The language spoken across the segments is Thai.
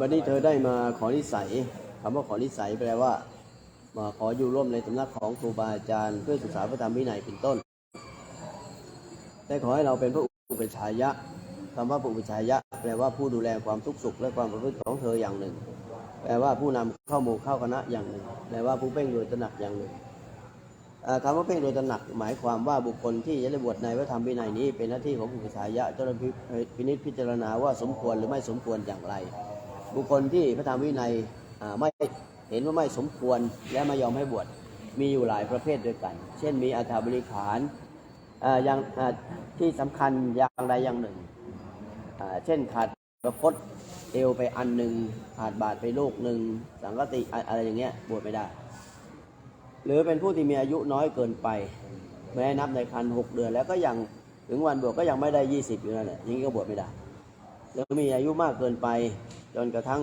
บัดนี้เธอได้มาขอนิสัยคำว่าขอนิสัยแปลว่า มาขออยู่ร่วมในสำนักของครูบาอาจารย์เพื่อศึกษาพระธรรมวินัยเป็นต้น ได้ขอให้เราเป็นพระอุปชายะคำว่าพระอุปชายะ แปลว่าผู้ดูแลความทุกข์สุข และความประพฤติของเธออย่างหนึ่ง แปลว่าผู้นำเข้าหมู่เข้าคณะอย่างหนึ่ง แปลว่าผู้เพ่งโดยตระหนักอย่างหนึ่งคำว่าเพ่งโดยตระหนักหมายความว่าบุคคลที่จะได้บวชในพระธรรมวินัยนี้ เป็นหน้าที่ของผู้อุปชายะเจ้าหน้าที่พินิจพิจารณาว่าสมควรหรือไม่สมควรอย่างไร บุคคลที่พระธรรมวินัยไม่เห็นว่าไม่สมควรและไม่ยอมให้บวชมีอยู่หลายประเภทด้วยกัน เช่นมีอัฐบริขารอย่างที่สำคัญอย่างใดอย่างหนึ่ง เช่นขาดประพตเอวไปอันหนึ่งขาดบาทไปลูกหนึ่งสังกติอะอะไรอย่างเงี้ยบวชไม่ได้ หรือเป็นผู้ที่มีอายุน้อยเกินไปแม้นับในคันหกเดือน แล้วก็ยังถึงวันบวชก็ยังไม่ได้ยี่สิบอยู่นั่นแหละอย่างนี้ก็บวชไม่ได้หรือมีอายุมากเกินไป จนกระทั่ง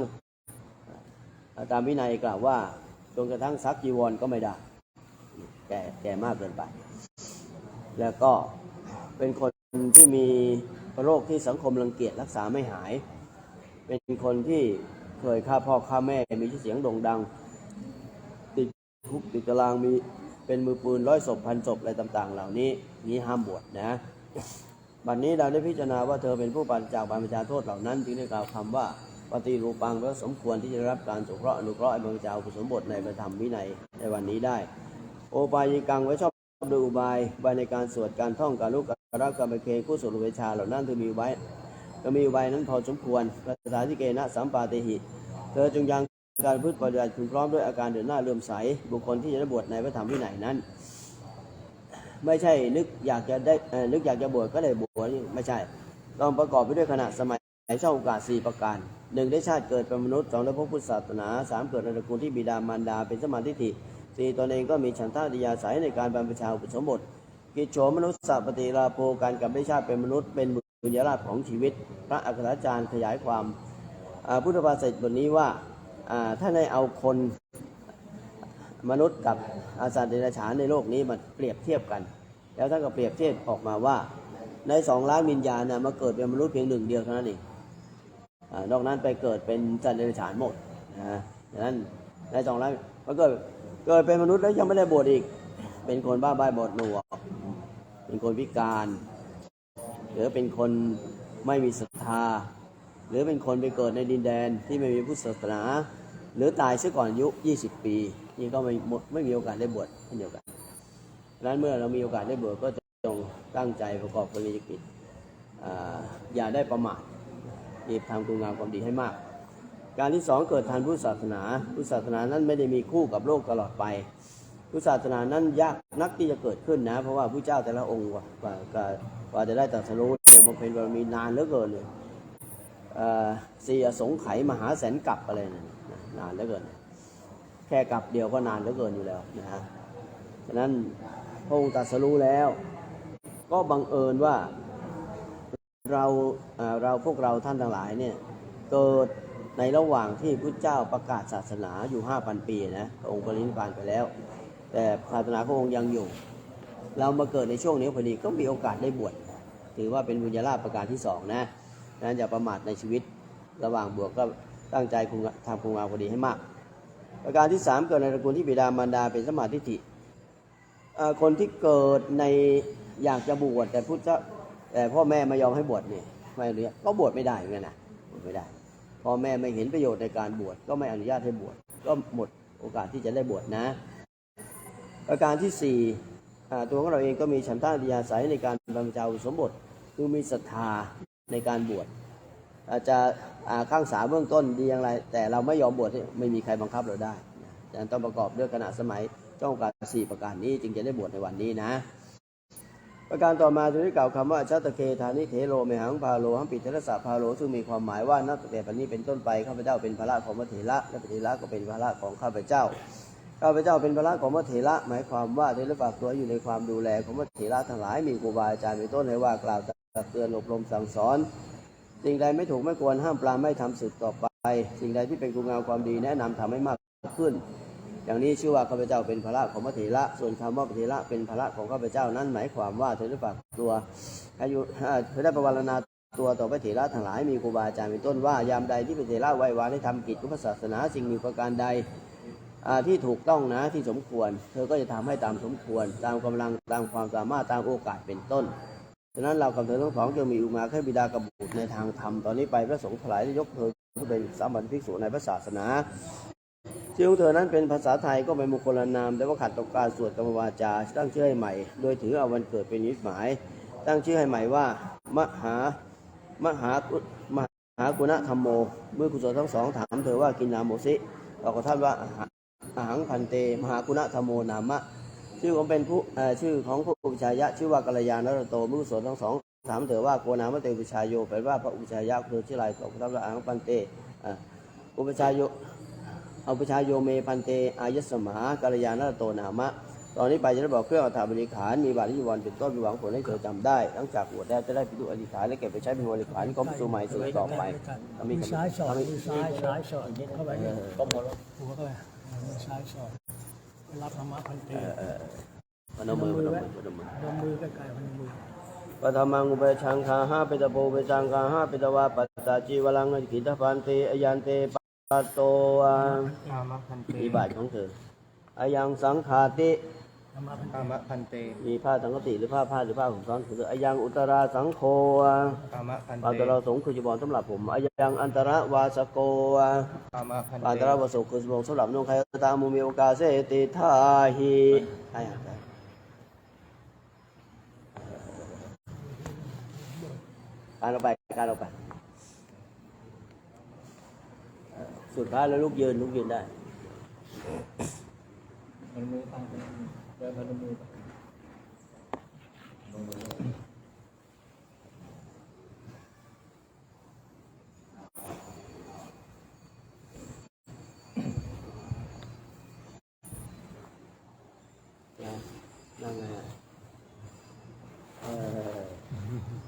ตามวินัยกล่าวว่าจนกระทั่งซักจีวรก็ไม่ได้ แก่แก่มากเกินไป แล้วก็เป็นคนที่มีโรคที่สังคมรังเกียจรักษาไม่หาย เป็นคนที่เคยฆ่าพ่อฆ่าแม่มีชื่อเสียงโด่งดัง ติดคุกติดตารางมีเป็นมือปืนร้อยศพพันศพอะไรต่าง ๆ เหล่านี้นี้ห้ามบวชนะบัดนนี้เราได้พิจารณาว่าเธอเป็นผู้ปราศจากบาปประชาโทษเหล่านั้นจึงได้กล่าวคำว่า ปฏิรูปังแปลว่าสมควรที่จะรับการสงเคราะห์อนุเคราะห์บรรเจ้ากุศลบทในพระธรรมวินัยในวันนี้ได้ โอปายิกังไว้ชอบดูอุบายบายในการสวดการท่องการลุกการรับการไปเคกู้สุรเวชาเหล่านั้นเธอมีไว้ก็มีอุบนั้นพอสมควรภาษาที่เกณะสัมปาติหิ เธอจงยังการพืชปฏิบัติคุณพร้อมด้วยอาการเดินหน้าเลื่อมใส บุคคลที่จะได้บวชในพระธรรมวินัยนั้น ไม่ใช่นึกอยากจะได้นึกอยากจะบวชก็ได้บวชไม่ใช่ ต้องประกอบไปด้วยขณะสมัยช่องโอกาสสี่ประการ หนึ่งได้ชาติเกิดเป็นมนุษย์สองได้พบพุทธศาสนาสามเกิดในตระกูลที่บิดามารดาเป็นสมาทิฏฐิสี่ตนเองก็มีฉันทาติยาสายในการบรรพชาอุปสมบท กิจโฉมนุษย์สัปฏิลาโภการกลับได้ชาติเป็นมนุษย์เป็นบุญญาลาภของชีวิต พระอัครอาจารย์ขยายความพุทธภาษิตบทนี้ว่าอ่าถ้าในเอาคนมนุษย์กับอาสาเดรัจฉานในโลกนี้มาเปรียบเทียบกัน แล้วท่านก็เปรียบเทียบออกมาว่า ในสองล้านวิญญาณน่ะมาเกิดเป็นมนุษย์เพียงหนึ่งเดียวเท่านั้นเอง นอกนั้นไปเกิดเป็นสัตว์เดรัจฉานหมดนะดังนั้นในสองล้านมาเกิดเกิดเป็นมนุษย์แล้วยังไม่ได้บวชอีก เป็นคนบ้าใบ้บอดหนวกเป็นคนพิการ หรือเป็นคนไม่มีศรัทธา หรือเป็นคนไปเกิดในดินแดนที่ไม่มีพุทธศาสนา หรือตายซะก่อนอายุ 20 ปีนี่ก็ไม่มดไม่มีโอกาสได้บวชเช่นเดียวกันดังนั้นเมื่อเรามีโอกาสได้บวชก็จงตั้งใจประกอบกิจกิจออย่าได้ประมาท รีบทำคุณงามความดีให้มาก การที่สองเกิดทันพุทธศาสนา พุทธศาสนานั้นไม่ได้มีคู่กับโลกตลอดไป พุทธศาสนานั้นยากนักที่จะเกิดขึ้นนะ เพราะว่าผู้เจ้าแต่ละองค์กว่ากว่าจะได้ตรัสรู้เนี่ยบำเพ็ญบารมีนานเหลือเกินเลยเสี่อสงไขยมหาแสนกลับอะไรนั่นนะนานเหลือเกิน แค่กลับเดียวก็นานเหลือเกินอยู่แล้วนะฮะฉะนั้นพระองค์ตรัสรู้แล้ว ก็บังเอิญว่า เราเราพวกเราท่านทั้งหลายเนี่ยเกิดในระหว่างที่พุทธเจ้าประกาศศาสนาอยู่ 5,000 ปีนะองค์ปรินิพานไปแล้ว แต่ศาสนาพระองค์ยังอยู่ เรามาเกิดในช่วงนี้พอดีก็มีโอกาสได้บวชถือว่าเป็นบุญญาลาภประการที่สองนะดังนั้นอย่าประมาทในชีวิตระหว่างบวชก็ตั้งใจคุณทำคุณงามความดีให้มาก ประการที่สามเกิดในตระกูลที่บิดามารดาเป็นสมาธิิคนที่เกิดในอยากจะบวชแต่พุทธ แต่พ่อแม่ไม่ยอมให้บวชเนี่ยไม่อนุญาตก็บวชไม่ได้เหมือนกันนะบวชไม่ได้พ่อแม่ไม่เห็นประโยชน์ในการบวชก็ไม่อนุญาตให้บวชก็หมดโอกาสที่จะได้บวชนะประการที่สี่ตัวของเราเองก็มีฉันทาติยาศัยในการบรรพชาอุสมบทคือมีศรัทธาในการบวชอาจจะข้างสาเบื้องต้นดีอย่างไร แต่เราไม่ยอมบวชที่ไม่มีใครบังคับเราได้ดังนั้นต้องประกอบด้วยขณะสมัยจ้องการสี่ประการนี้จึงจะได้บวชในวันนี้นะ ประการต่อมาจะได้กล่าวคำว่าชัตเคธานิเทโลเมหังพาโลหัมปิเทระสะพาโลซึ่งมีความหมายว่านับแต่ปัจนี้เป็นต้นไปข้าพเจ้าเป็นภาระของพระเถระและพระเถระก็เป็นภาระของข้าพเจ้าข้าพเจ้าเป็นภาระของพระเถระหมายความว่าเทระฝากตัวอยู่ในความดูแลของพระเถระทั้งหลายมีครูบาอาจารย์เป็นต้นให้ว่ากล่าวตักเตือนอบรมสั่งสอนสิ่งใดไม่ถูกไม่ควรห้ามปรามไม่ทำสืบต่อไป สิ่งใดที่เป็นคุณงามความดีแนะนำทำให้มากขึ้น อย่างนี้ชื่อว่าข้าพเจ้าเป็นภาระของพระเถระ ส่วนคำว่าพระเถระเป็นภาระของข้าพเจ้านั้นหมายความว่าเธอได้ฝากตัวอายุเธอได้ประวารณาตัวต่อพระเถระทั้งหลายมีครูบาอาจารย์เป็นต้นว่ายามใดที่พระเถระไหว้วานให้ทำกิจของพระศาสนาสิ่งหนึ่งประการใดที่ถูกต้องนะที่สมควร เธอก็จะทำให้ตามสมควร ตามกำลังตามความสามารถตามโอกาสเป็นต้นฉะนั้นเรากับเธอทั้งสองจะมีอุมาแค่บิดากับบุตรในทางธรรมตอนนี้ไปพระสงฆ์ทั้งหลายได้ยกเธอขึ้นเป็นสามัญภิกษุในพระศาสนา ชื่อของเธอนั้นเป็นภาษาไทยก็เป็นมงคลนาม แต่ว่าขัดต่อการสวดกรรมวาจา ตั้งชื่อให้ใหม่ โดยถือเอาวันเกิดเป็นนิจหมาย ตั้งชื่อให้ใหม่ว่า มหามหากุมหากุณธรรมโม เมื่อกุศลทั้งสองถามเธอว่ากินนามโมสิเราก็ท่านว่าอาหังพันเต มหากุณธรรมโมนามะ ชื่อของเป็นผู้ชื่อของผู้อุปชายะ ชื่อว่ากัลยาณรัตโตเมื่อกุศลทั้งสองถามเธอว่าโกนามะเตอุปชายโยแปลว่าพระอุปชายะคือชื่ออะไรตอบท่านว่าอาหังพันเตอ่าอุปชายโย เอาประชาโยเมพันเตอายสมากัลยาณรตโตนามะ ตอนนี้ไปจะได้บอกเครื่องอัฐบริขาร มีบาตรที่วันเป็นต้นมีหวังผลให้เธอจำได้ หลังจากบวชแล้วจะได้พิจุอธิษฐานและเก็บไปใช้เป็นบริขารของพิจุใหม่สืบต่อไปทำให้มือซ้ายสอดทำให้มือซ้ายซ้ายสอดเข้าไปเนี่ยก็หมดแล้วหัวเข้าไปมือซ้ายสอดรับธรรมะพันเตพนมมือพนมมือพนมมือดมมือใกล้ๆพนมือปฐมังอุเบชังคาห้าเปตโปเปจังคาห้าเปตวาปัตตาจีวลังกิตพันเตอยันเต ปัตโตอะธรรมะพันเตมีบาทของเธออายังสังขาติธรรมะพันธรรมะพันเต มีผ้าสังกติหรือผ้าผ้าหรือผ้าของซ้อนคืออายังอุตราสังโฆอะธรรมะพันปาเตตราสงฆ์คือจีวรสำหรับผมอายังอันตรวาสโกอะธรรมะพันปาเตตรวาสกคือจีวรสำหรับนุ่งใครตามมุมีโอกาสเสติทาหิใช่ครับการออกไปการออกไป สุดท้ายแล้วลูกยืนลูกยืนได้มันมือตั้งเดินพนมมือนั่งไงเออ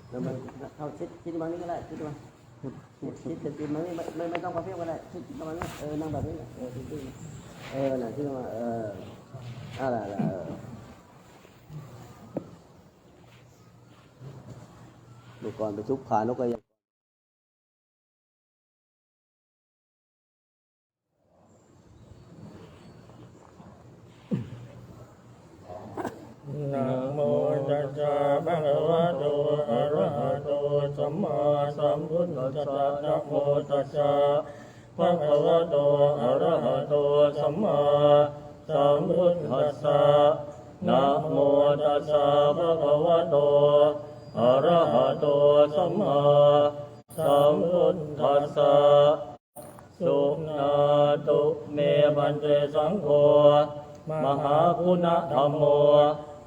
แล้วมันเข้าชิดชิดมานี่ก็ได้ชิดมา คิดชิดจะชิดมันไม่ไม่ไม่ต้องประเภทก็ได้คิดประมาณนี้เออนั่งแบบนี้แหละเออชิดเออน่ะชิดมาเอออะไรอะไรเออเมื่อก่อนไปทุบขานกกระยา นะโมตัสสะภะคะวะโตอะระหะโตสัมมาสัมพุทธัสสะนะโมตัสสะภะคะวะโตอะระหะโตสัมมาสัมพุทธัสสะนะโมตัสสะภะคะวะโตอะระหะโตสัมมาสัมพุทธัสสะสุนาตุเมพันเตสังโฆมหาคุณธรรมโม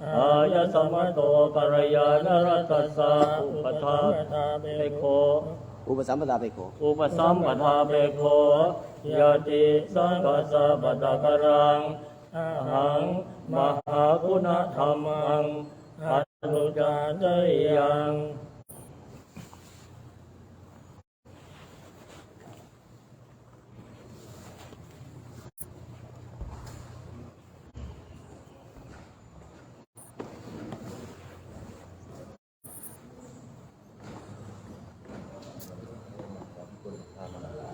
อายสมโตปรยานรัตสสะอุปทาเบโค อุปสัมปทาไปโขอุปสัมปทาเบโคยติสังกัสสะปะตะกรังอาหังมหาคุณธรรมังอนุจาจยัง คื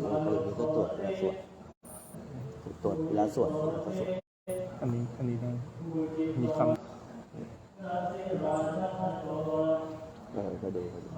มีสื่อแล้วก็มีก็ตรวจเวลาสวดตรวจเวลาสวดแล้วก็สวดอันนี้อันนี้ได้มีคำเออก็ดูก็ดู